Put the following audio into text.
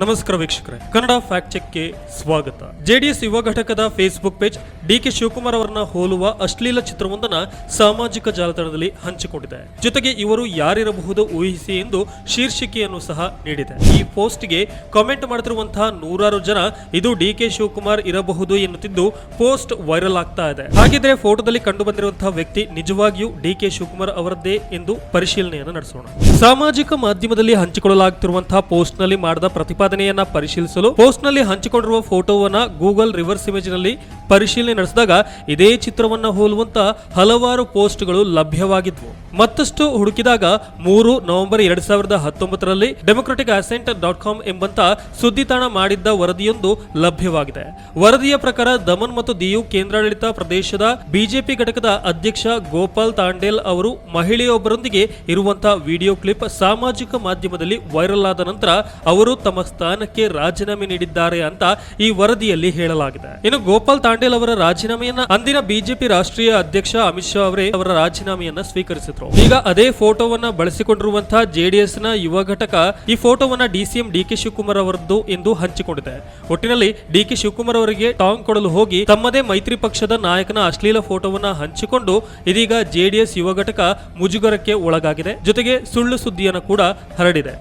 ನಮಸ್ಕಾರ ವೀಕ್ಷಕರೇ. ಕನ್ನಡ ಫ್ಯಾಕ್ಟ್ ಚೆಕ್ಗೆ ಸ್ವಾಗತ. ಜೆಡಿಎಸ್ ಯುವ ಘಟಕದ ಫೇಸ್ಬುಕ್ ಪೇಜ್ ಡಿಕೆ ಶಿವಕುಮಾರ್ ಅವರನ್ನ ಹೋಲುವ ಅಶ್ಲೀಲ ಚಿತ್ರವೊಂದನ್ನ ಸಾಮಾಜಿಕ ಜಾಲತಾಣದಲ್ಲಿ ಹಂಚಿಕೊಂಡಿದೆ. ಜೊತೆಗೆ ಇವರು ಯಾರಿರಬಹುದು ಊಹಿಸಿ ಎಂದು ಶೀರ್ಷಿಕೆಯನ್ನು ಸಹ ನೀಡಿದೆ. ಈ ಪೋಸ್ಟ್ಗೆ ಕಾಮೆಂಟ್ ಮಾಡುತ್ತಿರುವಂತಹ ನೂರಾರು ಜನ ಇದು ಡಿಕೆ ಶಿವಕುಮಾರ್ ಇರಬಹುದು ಎನ್ನುತ್ತಿದ್ದು ಪೋಸ್ಟ್ ವೈರಲ್ ಆಗ್ತಾ ಇದೆ. ಹಾಗಿದ್ರೆ ಫೋಟೋದಲ್ಲಿ ಕಂಡು ಬಂದಿರುವಂತಹ ವ್ಯಕ್ತಿ ನಿಜವಾಗಿಯೂ ಡಿಕೆ ಶಿವಕುಮಾರ್ ಅವರದ್ದೇ ಎಂದು ಪರಿಶೀಲನೆಯನ್ನು ನಡೆಸೋಣ. ಸಾಮಾಜಿಕ ಮಾಧ್ಯಮದಲ್ಲಿ ಹಂಚಿಕೊಳ್ಳಲಾಗುತ್ತಿರುವಂತಹ ಪೋಸ್ಟ್ನಲ್ಲಿ ಮಾಡಿದ ಪ್ರತಿಪಾದನೆಯನ್ನ ಪರಿಶೀಲಿಸಲು ಪೋಸ್ಟ್ನಲ್ಲಿ ಹಂಚಿಕೊಂಡಿರುವ ಫೋಟೋವನ್ನ ಗೂಗಲ್ ರಿವರ್ಸ್ ಇಮೇಜ್ನಲ್ಲಿ ಪರಿಶೀಲನೆ ನಡೆಸಿದಾಗ ಇದೇ ಚಿತ್ರವನ್ನ ಹೋಲುವಂತ ಹಲವಾರು ಪೋಸ್ಟ್ಗಳು ಲಭ್ಯವಾಗಿದ್ವು. ಮತ್ತಷ್ಟು ಹುಡುಕಿದಾಗ ಮೂರು ನವೆಂಬರ್ ಎರಡ್ ಸಾವಿರದ ಹತ್ತೊಂಬತ್ತರಲ್ಲಿ ಡೆಮೊಕ್ರೆಟಿಕ್ ಅಸೆಂಟ್ ಡಾಟ್ ಕಾಮ್ ಎಂಬಂತ ಸುದ್ದಿತಾಣ ಮಾಡಿದ್ದ ವರದಿಯೊಂದು ಲಭ್ಯವಾಗಿದೆ. ವರದಿಯ ಪ್ರಕಾರ ದಮನ್ ಮತ್ತು ದಿಯು ಕೇಂದ್ರಾಡಳಿತ ಪ್ರದೇಶದ ಬಿಜೆಪಿ ಘಟಕದ ಅಧ್ಯಕ್ಷ ಗೋಪಾಲ್ ತಾಂಡೇಲ್ ಅವರು ಮಹಿಳೆಯೊಬ್ಬರೊಂದಿಗೆ ಇರುವಂತಹ ವಿಡಿಯೋ ಕ್ಲಿಪ್ ಸಾಮಾಜಿಕ ಮಾಧ್ಯಮದಲ್ಲಿ ವೈರಲ್ ಆದ ನಂತರ ಅವರು ತಮ್ಮ ಸ್ಥಾನಕ್ಕೆ ರಾಜೀನಾಮೆ ನೀಡಿದ್ದಾರೆ ಅಂತ ಈ ವರದಿಯಲ್ಲಿ ಹೇಳಲಾಗಿದೆ. ಇನ್ನು ಗೋಪಾಲ್ ತಾಂಡೇಲ್ ಅವರ ರಾಜೀನಾಮೆಯನ್ನ ಅಂದಿನ ಬಿಜೆಪಿ ರಾಷ್ಟ್ರೀಯ ಅಧ್ಯಕ್ಷ ಅಮಿತ್ ಶಾ ಅವರೇ ಅವರ ರಾಜೀನಾಮೆಯನ್ನ ಸ್ವೀಕರಿಸಿದ್ರು. ಈಗ ಅದೇ ಫೋಟೋವನ್ನ ಬಳಸಿಕೊಂಡಿರುವಂತಹ ಜೆಡಿಎಸ್ನ ಯುವ ಘಟಕ ಈ ಫೋಟೋವನ್ನ ಡಿಸಿಎಂ ಡಿಕೆ ಶಿವಕುಮಾರ್ ಅವರದ್ದು ಎಂದು ಹಂಚಿಕೊಂಡಿದೆ. ಒಟ್ಟಿನಲ್ಲಿ ಡಿಕೆ ಶಿವಕುಮಾರ್ ಅವರಿಗೆ ಟಾಂಗ್ ಕೊಡಲು ಹೋಗಿ ತಮ್ಮದೇ ಮೈತ್ರಿ ಪಕ್ಷದ ನಾಯಕನ ಅಶ್ಲೀಲ ಫೋಟೋವನ್ನ ಹಂಚಿಕೊಂಡು ಇದೀಗ ಜೆಡಿಎಸ್ ಯುವ ಘಟಕ ಮುಜುಗರಕ್ಕೆ ಒಳಗಾಗಿದೆ. ಜೊತೆಗೆ ಸುಳ್ಳು ಸುದ್ದಿಯನ್ನು ಕೂಡ ಹರಡಿದೆ.